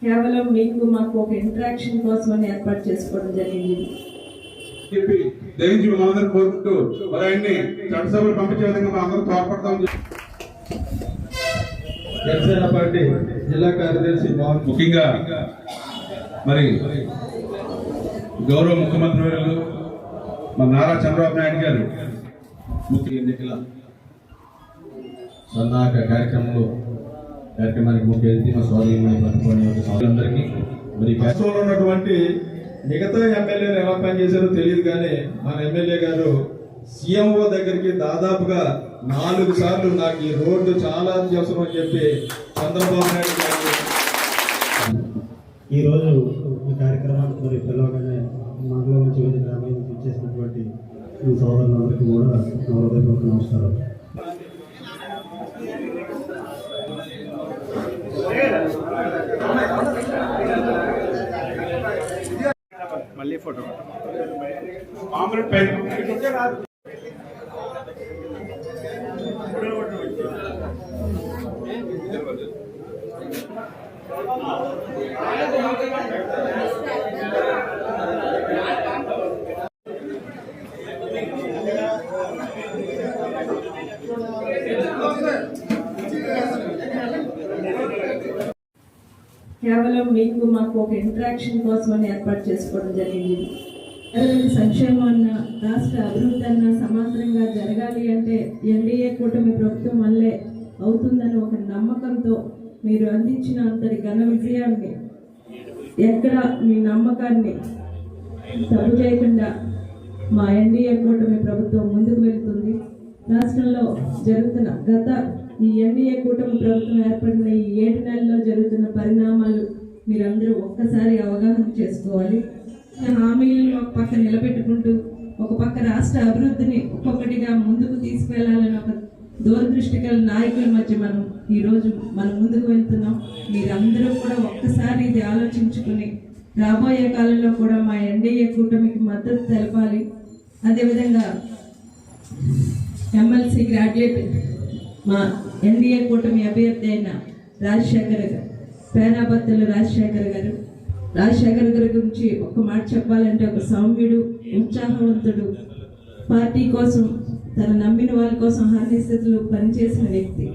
కేవలం మీకు మాకు ఒక ఇంటరాక్షన్ కోసం అని ఏర్పాటు చేసుకోవడం జరిగింది. చెప్పి దయించి మనందరూ కోరుకుంటూ మరి ఆయన్ని చట్టసభలు పంపించే విధంగా మనందరూ తోడ్పడతాం జనసేన పార్టీ జిల్లా కార్యదర్శి ముఖ్యంగా మరి గౌరవ ముఖ్యమంత్రి వర్యులు మన నారా చంద్రబాబు నాయుడు గారు ముఖ్య ఎన్నికల సన్నాహక కార్యక్రమంలో కార్యక్రమానికి ముఖ్య అతిథి మా యొక్క సోదరులందరికీ మరి రాష్ట్రంలో ఉన్నటువంటి మిగతా ఎమ్మెల్యేలు ఎలా పనిచేశారో తెలియదు కానీ మన ఎమ్మెల్యే గారు సీఎంఓ దగ్గరికి దాదాపుగా నాలుగు సార్లు నాకు ఈ రోడ్డు చాలా అత్యవసరం అని చెప్పి చంద్రబాబు నాయుడు గారు ఈరోజు ఈ కార్యక్రమానికి మరి పిలవగానే మండలం నుంచి వివిధ గ్రామాల నుంచి ఇచ్చేసినటువంటి ఈ సోదరులందరికీ కూడా హృదయపూర్వక నమస్కారం మళ్ళీ ఫోటో. మామూలు కేవలం మీకు మాకు ఒక ఇంటరాక్షన్ కోసం అని ఏర్పాటు చేసుకోవడం జరిగింది. సంక్షేమం అన్న రాష్ట్ర అభివృద్ధి అన్న సమాంతరంగా జరగాలి అంటే ఎన్డీఏ కూటమి ప్రభుత్వం వల్లే అవుతుందని ఒక నమ్మకంతో మీరు అందించిన అంతటి ఘన విజయాన్ని ఎక్కడ మీ నమ్మకాన్ని తప్పు చేయకుండా మా ఎన్డీఏ కూటమి ప్రభుత్వం ముందుకు వెళ్తుంది. రాష్ట్రంలో జరుగుతున్న గత ఈ ఎన్డీఏ కూటమి ప్రభుత్వం ఏర్పడిన ఈ ఏడు నెలల్లో జరుగుతున్న పరిణామాలు మీరందరూ ఒక్కసారి అవగాహన చేసుకోవాలి. హామీలను ఒక పక్క నిలబెట్టుకుంటూ ఒక పక్క రాష్ట్ర అభివృద్ధిని ఒక్కొక్కటిగా ముందుకు తీసుకువెళ్ళాలని ఒక దూరదృష్టి గల నాయకుల మధ్య మనం ఈరోజు మనం ముందుకు వెళ్తున్నాం. మీరందరూ కూడా ఒక్కసారి ఇది ఆలోచించుకుని రాబోయే కాలంలో కూడా మా ఎన్డీఏ కూటమికి మద్దతు తెలపాలి. అదేవిధంగా ఎమ్మెల్సీ గ్రాడ్యుయేట్ మా ఎన్డీఏ కూటమి అభ్యర్థి అయిన రాజశేఖర్ గారు పేనాపత్తులు రాజశేఖర్ గారు. రాజశేఖర్ గారి గురించి ఒక మాట చెప్పాలంటే ఒక సౌమ్యుడు ఉత్సాహవంతుడు. పార్టీ కోసం తన నమ్మిన వాళ్ళ కోసం హర్నిస్థితులు పనిచేసిన వ్యక్తి.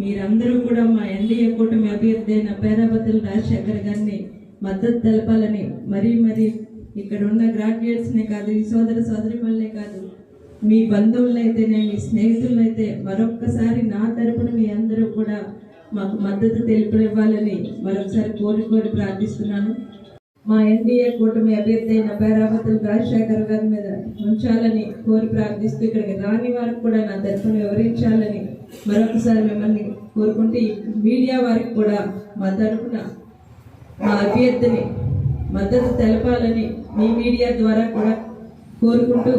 మీరందరూ కూడా మా ఎన్డీఏ కూటమి అభ్యర్థి అయిన పేరాపత్తులు రాజశేఖర్ గారిని మద్దతు తెలపాలని మరీ మరీ ఇక్కడ ఉన్న గ్రాడ్యుయేట్స్నే కాదు ఈ సోదర సోదరిమల్నే కాదు మీ బంధువులైతేనే మీ స్నేహితులైతే మరొక్కసారి నా తరపున మీ అందరూ కూడా మాకు మద్దతు తెలిపివ్వాలని మరొకసారి కోరి కోరి ప్రార్థిస్తున్నాను. మా ఎన్డీఏ కూటమి అభ్యర్థి అయిన పేరాపతులు రాజశేఖర్ గారి మీద ఉంచాలని కోరి ప్రార్థిస్తూ ఇక్కడికి రాని వారికి కూడా నా తరఫున వివరించాలని మరొకసారి మిమ్మల్ని కోరుకుంటూ మీడియా వారికి కూడా మా తరఫున మా అభ్యర్థిని మద్దతు తెలపాలని మీ మీడియా ద్వారా కూడా కోరుకుంటూ